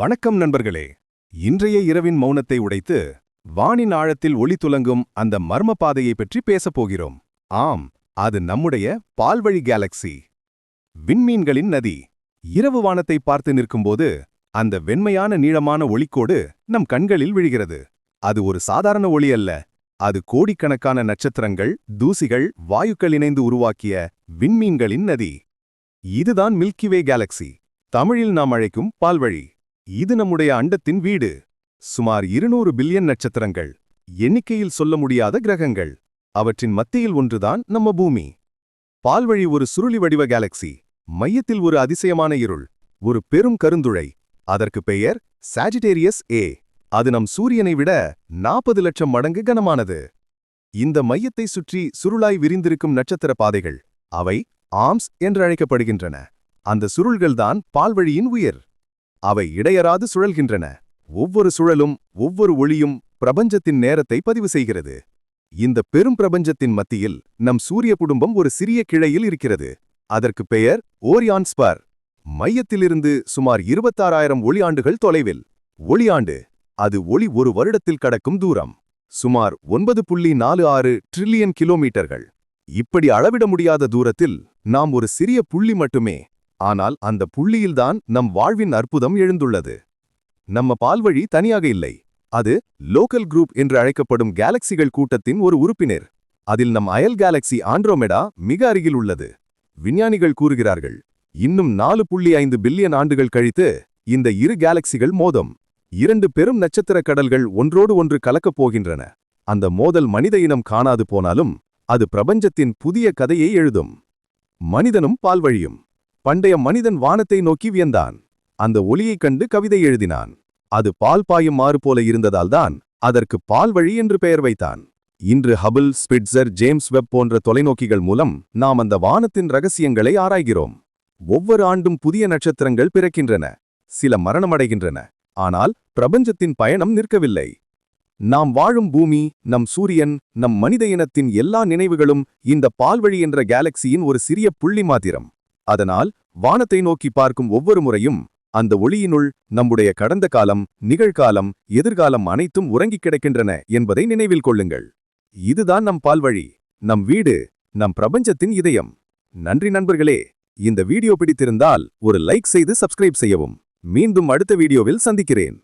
வணக்கம் நண்பர்களே. இன்றைய இரவின் மௌனத்தை உடைத்து வானின் ஆழத்தில் ஒளி துலங்கும் அந்த மர்ம பாதையை பற்றி பேசப் போகிறோம். ஆம் அது நம்முடைய பால்வழி கேலக்சி விண்மீன்களின் நதி. இரவு வானத்தை பார்த்து நிற்கும்போது அந்த வெண்மையான நீளமான ஒளிக்கோடு நம் கண்களில் விழுகிறது. அது ஒரு சாதாரண ஒளி அல்ல. அது கோடிக்கணக்கான நட்சத்திரங்கள் தூசிகள் வாயுக்கள் இணைந்து உருவாக்கிய விண்மீன்களின் நதி. இதுதான் மில்கிவே கேலக்சி தமிழில் நாம் அழைக்கும் பால்வழி. இது நம்முடைய அண்டத்தின் வீடு. சுமார் இருநூறு பில்லியன் நட்சத்திரங்கள். எண்ணிக்கையில் சொல்ல முடியாத கிரகங்கள். அவற்றின் மத்தியில் ஒன்றுதான் நம்ம பூமி. பால்வழி ஒரு சுருளி வடிவ கேலக்சி மையத்தில் ஒரு அதிசயமான இருள். ஒரு பெரும் கருந்துழை அதற்கு பெயர் சாஜிடேரியஸ் ஏ அது நம் சூரியனை விட நாற்பது லட்சம் மடங்கு கனமானது. இந்த மையத்தை சுற்றி சுருளாய் விரிந்திருக்கும் நட்சத்திர பாதைகள். அவை ஆம்ஸ் என்று அழைக்கப்படுகின்றன அந்த சுருள்கள்தான் பால்வழியின் உயிர். அவை இடையறாது சுழல்கின்றன. ஒவ்வொரு சுழலும் ஒவ்வொரு ஒளியும் பிரபஞ்சத்தின் நேரத்தை பதிவு செய்கிறது. இந்த பெரும் பிரபஞ்சத்தின் மத்தியில் நம் சூரிய குடும்பம் ஒரு சிறிய கிளையில் இருக்கிறது. அதற்கு பெயர் ஓரியான்ஸ்பர் மையத்திலிருந்து சுமார் இருபத்தாறாயிரம் ஒளியாண்டுகள் தொலைவில். ஒளியாண்டு அது ஒளி ஒரு வருடத்தில் கடக்கும் தூரம். சுமார் ஒன்பது புள்ளி நாலு ஆறு ட்ரில்லியன் கிலோமீட்டர்கள். இப்படி அளவிட முடியாத தூரத்தில் நாம் ஒரு சிறிய புள்ளி மட்டுமே ஆனால் அந்த புள்ளியில்தான் நம் வாழ்வின் அற்புதம் எழுந்துள்ளது. நம்ம பால்வழி தனியாக இல்லை. அது லோக்கல் குரூப் என்று அழைக்கப்படும் கேலக்சிகள் கூட்டத்தின் ஒரு உறுப்பினர். அதில் நம் அயல் கேலக்சி ஆண்ட்ரோமெடா மிக அருகில் உள்ளது. விஞ்ஞானிகள் கூறுகிறார்கள் இன்னும் நாலு புள்ளி ஐந்து பில்லியன் ஆண்டுகள் கழித்து இந்த இரு கேலக்சிகள் மோதம். இரண்டு பெரும் நட்சத்திர கடல்கள் ஒன்றோடு ஒன்று கலக்கப் போகின்றன. அந்த மோதல் மனித இனம் காணாது போனாலும் அது பிரபஞ்சத்தின் புதிய கதையை எழுதும். மனிதனும் பால்வழியும். பண்டைய மனிதன் வானத்தை நோக்கி வியந்தான். அந்த ஒளியைக் கண்டு கவிதை எழுதினான். அது பால் பாயும் மாறு போல இருந்ததால்தான் அதற்கு பால்வழி என்று பெயர் வைத்தான். இன்று ஹபிள் ஸ்பிட்சர் ஜேம்ஸ் வெப் போன்ற தொலைநோக்கிகள் மூலம் நாம் அந்த வானத்தின் ரகசியங்களை ஆராய்கிறோம். ஒவ்வொரு ஆண்டும் புதிய நட்சத்திரங்கள் பிறக்கின்றன சில மரணமடைகின்றன ஆனால் பிரபஞ்சத்தின் பயணம் நிற்கவில்லை. நாம் வாழும் பூமி நம் சூரியன் நம் மனித இனத்தின் எல்லா நினைவுகளும் இந்த பால்வழி என்ற கேலக்சியின் ஒரு சிறிய புள்ளி மாத்திரம். அதனால் வானத்தை நோக்கி பார்க்கும் ஒவ்வொரு முறையும் அந்த ஒளியினுள் நம்முடைய கடந்த காலம் நிகழ்காலம் எதிர்காலம் அனைத்தும் உறங்கிக் கிடக்கின்றன என்பதை நினைவில் கொள்ளுங்கள். இதுதான் நம் பால்வழி நம் வீடு நம் பிரபஞ்சத்தின் இதயம். நன்றி நண்பர்களே. இந்த வீடியோ பிடித்திருந்தால் ஒரு லைக் செய்து சப்ஸ்கிரைப் செய்யவும். மீண்டும் அடுத்த வீடியோவில் சந்திக்கிறேன்.